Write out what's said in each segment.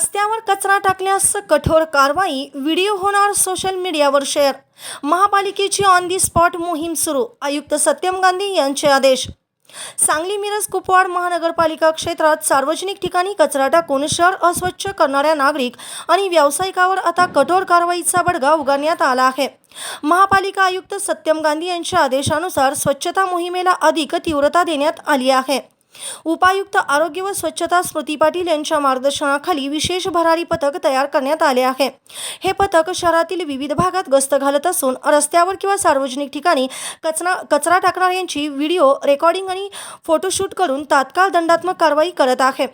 रस्त्यावर कचरा टाकल्यास कठोर कारवाई व्हिडिओ होणार सोशल मीडियावर शेअर. महापालिकेची ऑन दी स्पॉट मोहीम सुरू आयुक्त सत्यम गांधी यांचे आदेश. सांगली मिरज कुपवाड महानगरपालिका क्षेत्रात सार्वजनिक ठिकाणी कचरा टाकून शहर अस्वच्छ करणाऱ्या नागरिक आणि व्यावसायिकावर आता कठोर कारवाईचा बडगा उगारण्यात आला आहे. महापालिका आयुक्त सत्यम गांधी यांच्या आदेशानुसार स्वच्छता मोहिमेला अधिक तीव्रता देण्यात आली आहे. उपायुक्त आरोग्य व स्वच्छता स्मृती पाटील यांच्या मार्गदर्शनाखाली विशेष भरारी पथक तयार करण्यात आले आहे. हे पथक शहरातील विविध भागात गस्त घालत असून रस्त्यावर किंवा सार्वजनिक ठिकाणी कचरा कचरा टाकणाऱ्यांची व्हिडिओ रेकॉर्डिंग आणि फोटोशूट करून तात्काळ दंडात्मक कारवाई करत आहे.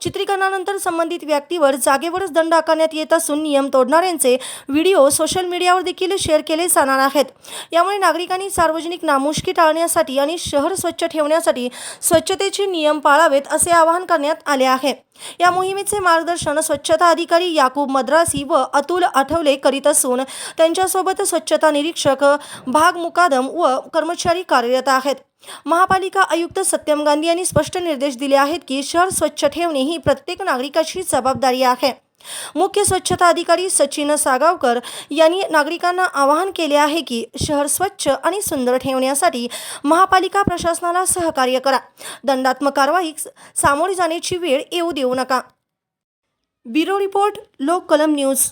चित्रीकरणानंतर संबंधित व्यक्तीवर जागेवरच दंड आकारण्यात येत असून नियम तोडणाऱ्यांचे व्हिडिओ सोशल मीडियावर देखील शेअर केले जाणार आहेत. यामुळे नागरिकांनी सार्वजनिक नामुष्की टाळण्यासाठी आणि शहर स्वच्छ ठेवण्यासाठी स्वच्छतेचे नियम पाळावेत असे आवाहन करण्यात आले आहे. या मोहिमेचे मार्गदर्शन स्वच्छता अधिकारी याकूब मद्रासी व अतुल आठवले करीत असून त्यांच्यासोबत स्वच्छता निरीक्षक भाग मुकादम व कर्मचारी कार्यरत आहेत. महापालिका आयुक्त सत्यम गांधी यांनी स्पष्ट निर्देश दिले आहेत की शहर स्वच्छ ठेवणे ही प्रत्येक नागरिकाची जबाबदारी आहे. मुख्य स्वच्छता अधिकारी सचिन सागावकर यांनी नागरिकांना आवाहन केले आहे की शहर स्वच्छ आणि सुंदर ठेवण्यासाठी महापालिका प्रशासनाला सहकार्य करा. दंडात्मक कारवाई सामोरे जाण्याची वेळ येऊ देऊ नका. ब्युरो रिपोर्ट लोक कलम न्यूज.